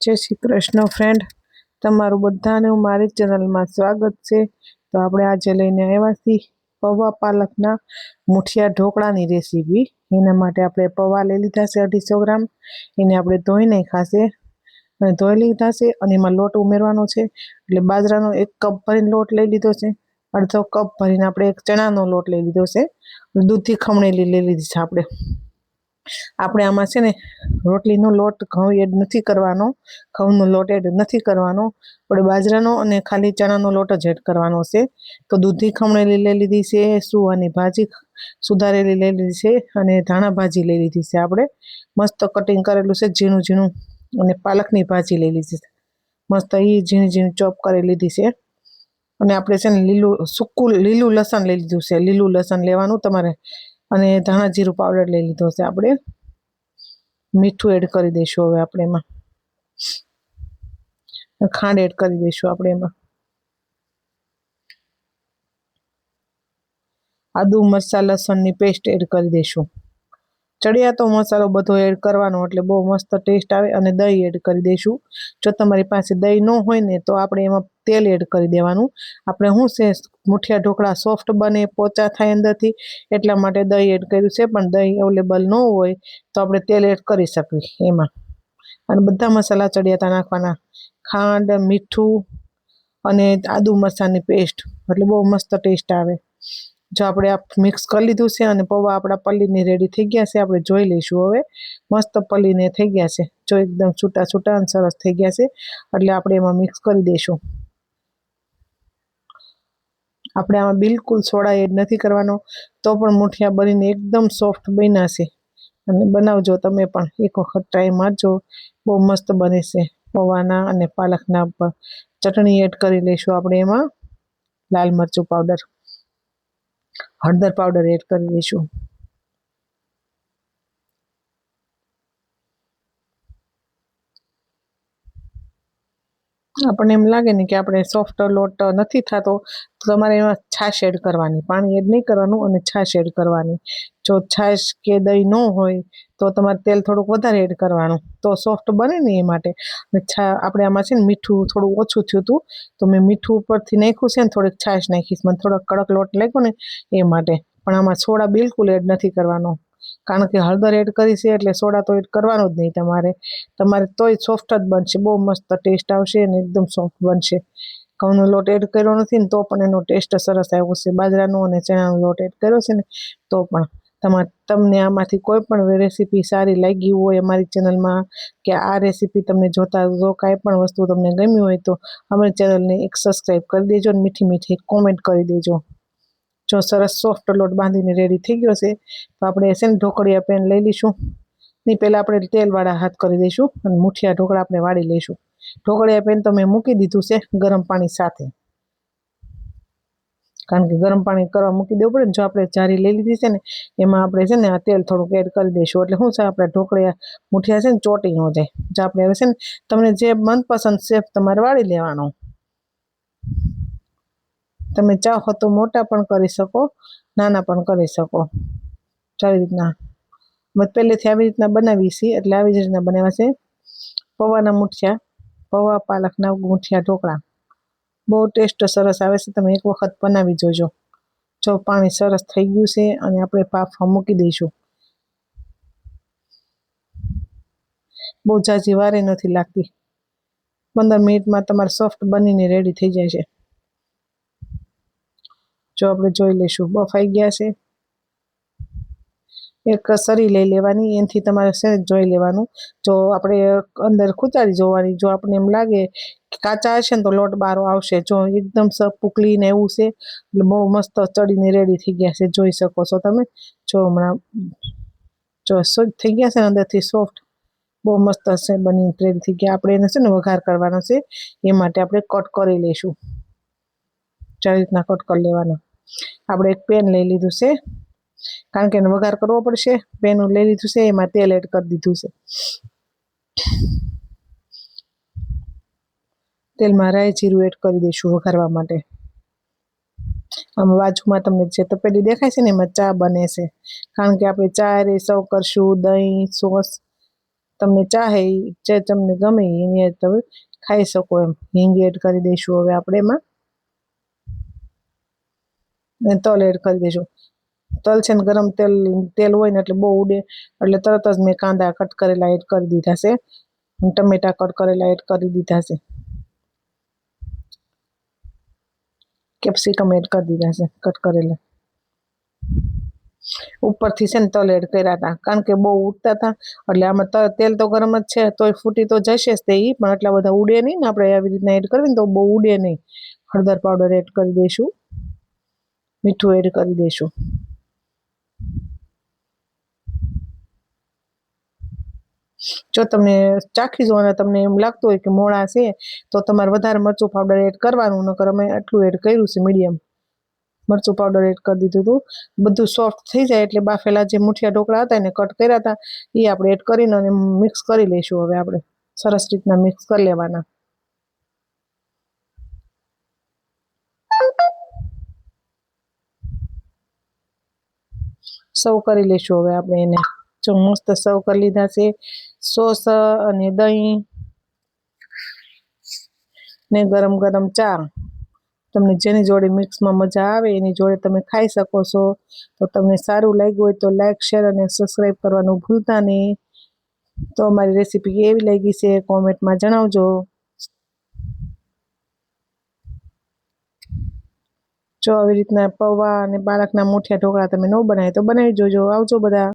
જય શ્રી કૃષ્ણ ફ્રેન્ડ તમારું બધાને મારી ચેનલમાં સ્વાગત છે. તો આપણે આજે લઈને આવ્યા છીએ પૌવા પાલકના મુઠિયા ઢોકળાની રેસીપી એના માટે આપણે પૌવા લઈ લીધા છે અઢીસો ગ્રામ. એને આપણે ધોઈ ખાશે અને ધોઈ લીધા છે અને એમાં લોટ ઉમેરવાનો છે. એટલે બાજરાનો એક કપ ભરીને લોટ લઈ લીધો છે. અડધો કપ ભરીને આપણે એક ચણાનો લોટ લઈ લીધો છે. દૂધથી ખમણેલી લઈ લીધી છે આપણે. આપણે આમાં છે ને રોટલીનો લોટ ઘઉં એડ નથી કરવાનો, ઘઉંનો લોટ એડ નથી કરવાનો, આપણે બાજરાનો અને ખાલી ચણાનો લોટ જ એડ કરવાનો છે. તો દૂધી ખમણેલી લઈ લીધી છે, સુવાની ભાજી સુધારેલી લઈ લીધી છે અને ધાણા ભાજી લઈ લીધી છે આપણે. મસ્ત કટિંગ કરેલું છે, ઝીણું ઝીણું અને પાલકની ભાજી લઈ લીધી છે. મસ્ત એ ઝીણી ઝીણી ચોપ કરી લીધી છે. અને આપણે છે ને લીલું, સૂકું લીલું લસણ લઈ લીધું છે. લીલું લસણ લેવાનું તમારે અને ધાણા જીરું પાવડર લઈ લીધો છે આપણે. મીઠું એડ કરી દઈશું હવે આપણે એમાં. ખાંડ એડ કરી દઈશું આપણે એમાં. આદુ, મરચા, લસણની પેસ્ટ એડ કરી દઈશું. ચડિયાતો મસાલો બધો એડ કરવાનો, એટલે બહુ મસ્ત ટેસ્ટ આવે અને દહીં એડ કરી દઈશું. જો તમારી પાસે દહીં ન હોય ને, તો આપણે એમાં તેલ એડ કરી દેવાનું. આપણે શું છે, મુઠિયા ઢોકળા સોફ્ટ બને, પોચા થાય અંદરથી, એટલા માટે દહીં એડ કર્યું છે. પણ દહીં અવેલેબલ ન હોય, તો આપણે તેલ એડ કરી શકીએ એમાં. અને બધા મસાલા ચડિયાતા નાખવાના. ખાંડ, મીઠું અને આદુ મરચાંની પેસ્ટ એટલે બહુ મસ્ત ટેસ્ટ આવે. જો આપણે આ મિક્સ કરી લીધું છે અને પૌવા આપણા પલ્લીની રેડી થઈ ગયા છે, આપણે જોઈ લઈશું હવે. મસ્ત પલ્લીને થઈ ગયા છે. જો એકદમ છૂટા છૂટા અને સરસ થઈ ગયા છે, એટલે આપણે એમાં મિક્સ કરી દઈશું. આપણે આમાં બિલકુલ સોડા એડ નથી કરવાનો, તો પણ મુઠિયા બનીને એકદમ સોફ્ટ બન્યા છે. અને બનાવજો તમે પણ. એક વખત ટ્રાય મારજો. બહુ મસ્ત બને છે. પૌવાના અને પાલકના ચટણી એડ કરી લઈશું આપણે એમાં. લાલ મરચું પાવડર હળદર પાવડર એડ કરી દઈશું. આપણને એમ લાગે ને કે આપણે સોફ્ટ લોટ નથી થતો તમારે એમાં છાશ એડ કરવાની. પાણી એડ નહીં કરવાનું અને છાશ એડ કરવાની. જો છાશ કે દહીં ન હોય, તો તમારે તેલ થોડુંક વધારે એડ કરવાનું. તો સોફ્ટ બને ને એ માટે. છા, આપણે આમાં છે ને મીઠું થોડું ઓછું થયું હતું, તો મેં મીઠું ઉપરથી નાખ્યું છે ને, થોડીક છાશ નાખીશ. મને થોડોક કડક લોટ લાગ્યો ને, એ માટે. પણ આમાં સોડા બિલકુલ એડ નથી કરવાનો. કારણ કે હળદર એડ કરી છે એટલે સોડા તો એડ કરવાનો જ નહીં તમારે. તમારે તોય સોફ્ટ જ બનશે. બહુ મસ્ત ટેસ્ટ આવશે અને એકદમ સોફ્ટ બનશે. ઘઉંનો લોટ એડ કર્યો નથી ને તો પણ એનો ટેસ્ટ સરસ આવ્યો છે. બાજરાનો અને ચણાનો લોટ એડ કર્યો છે ને તો પણ તમારે તમને આમાંથી કોઈ પણ રેસીપી સારી લાગી હોય અમારી ચેનલમાં કે આ રેસીપી તમને જોતા જો કાંઈ પણ વસ્તુ તમને ગમી હોય તો અમારી ચેનલને એક સબસ્ક્રાઈબ કરી દેજો અને મીઠી મીઠી કોમેન્ટ કરી દેજો. જો સરસ સોફ્ટ લોટ બાંધીને રેડી થઈ ગયો છે, તો આપણે છે ને ઢોકળિયા પેન લઈ લઈશું. ની પહેલાં આપણે તેલવાળા હાથ કરી દઈશું અને મુઠિયા ઢોકળા આપણે વાળી લઈશું. ઢોકળિયા પેન તો મેં મૂકી દીધું છે ગરમ પાણી સાથે. કારણ કે ગરમ પાણી કરવા મૂકી દેવું પડે જો આપણે જારી લઈ લીધી છે ને, એમાં આપણે છે ને આ તેલ થોડુંક એડ કરી દઈશું. એટલે શું છે, આપણે ઢોકળિયા મુઠિયા છે ને ચોટી ન જાય. જો આપણે હવે છે ને તમને જે મનપસંદ શેપ તમારે વાળી લેવાનો. તમે ચાહો તો મોટા પણ કરી શકો, નાના પણ કરી શકો. આવી રીતના. મત પહેલેથી આવી રીતના બનાવી છીએ, એટલે આવી જ રીતના બનાવ્યા છે. પૌવાના મૂઠિયા, પૌવા પાલકના મૂઠિયા, ઢોકળા. બહુ ટેસ્ટ સરસ આવે છે, તમે એક વખત બનાવી જોજો. જો પાણી સરસ થઈ ગયું છે, અને આપણે પાફમાં મૂકી દઈશું. બહુ જાજી વારે નથી લાગતી. પંદર મિનિટમાં તમારે સોફ્ટ બનીને રેડી થઈ જાય છે. જો આપણે જોઈ લઈશું. બફાઈ ગયા છે. એક સરી લઈ લેવાની, એનાથી તમારે છે જોઈ લેવાનું. જો આપણે અંદર ખૂંચાડી જોવાની, જો આપણને એમ લાગે કે કાચા હશે ને તો લોટ બારો આવશે. જો એકદમ પુકલીને એવું છે, એટલે બહુ મસ્ત ચડીને રેડી થઈ ગયા છે, જોઈ શકો છો તમે. જો હમણાં, જો થઈ ગયા છે ને અંદરથી સોફ્ટ બહુ મસ્ત હશે બની રેડી થઈ ગયા. આપણે એને છે ને વઘાર કરવાનો છે. એ માટે આપણે કટ કરી લઈશું. આવી રીતના કટ કરી લેવાના. આપણે એક પેન લઈ લીધું છે. કારણ કે એને વઘાર કરવો પડશે. પેન લઈ લીધું છે, એમાં તેલ એડ કરી દીધું છે. તેલમાં રાય જીરું એડ કરી દઈશું વઘારવા માટે. આમ બાજુમાં તમને જે તપેલી દેખાય છે ને, એમાં ચા બને છે. કારણ કે આપણે ચા રે સર્વ કરશું, દહીં, સોસ. તમને ચાહે ઈ જે તમને ગમે એની તમે ખાઈ શકો એમ. હિંગ એડ કરી દઈશું હવે આપણે એમાં. ને તલ એડ કરી દઈશું તલ છે ને ગરમ તેલ તેલ હોય ને એટલે બહુ ઉડે. એટલે તરત જ મેં કાંદા કટ કરેલા એડ કરી દીધા છે. ટમેટા કટ કરેલા એડ કરી દીધા છે. કેપ્સિકમ એડ કરી દીધા છે, કટ કરેલા. ઉપરથી છે ને તલ એડ કર્યા હતા. કારણ કે બહુ ઉડતા હતા. એટલે આમાં તેલ તો ગરમ જ છે, તોય ફૂટી તો જશે જ તે પણ એટલા બધા ઉડે નહીં ને આપણે આવી રીતના એડ કરવી ને તો બહુ ઉડે નહીં. હળદર પાવડર એડ કરી દઈશું. મીઠું એડ કરી દઈશું. જો તમને ચાખી જો તમને એમ લાગતું હોય કે મોળા છે, તો તમારે વધારે મરચું પાવડર એડ કરવાનું, નકર અમે આટલું એડ કર્યું છે મીડિયમ મરચું પાવડર એડ કરી દીધું હતું. બધું સોફ્ટ થઈ જાય એટલે બાફેલા જે મુઠિયા ઢોકળા હતા એને કટ કર્યા હતા. એ આપણે એડ કરીને મિક્સ કરી લઈશું હવે આપણે. સરસ રીતના મિક્સ કરી લેવાના. સર્વ કરી લઈશું હવે આપણે એને. જો મસ્ત સર્વ કરી લીધા છે. સોસ અને દહીં ને ગરમ ગરમ ચા તમને જેની જોડે મિક્સમાં મજા આવે, એની જોડે તમે ખાઈ શકો છો. તો તમને સારું લાગ્યું હોય તો લાઇક શેર અને સબસ્ક્રાઈબ કરવાનું ભૂલતા નહીં. તો અમારી રેસીપી કેવી લાગી છે કોમેન્ટમાં જણાવજો. જો આવી રીતના પૌવા અને પાલકના મુઠિયા ઢોકળા તમે ન બનાવે તો બનાવી જોજો. આવજો બધા.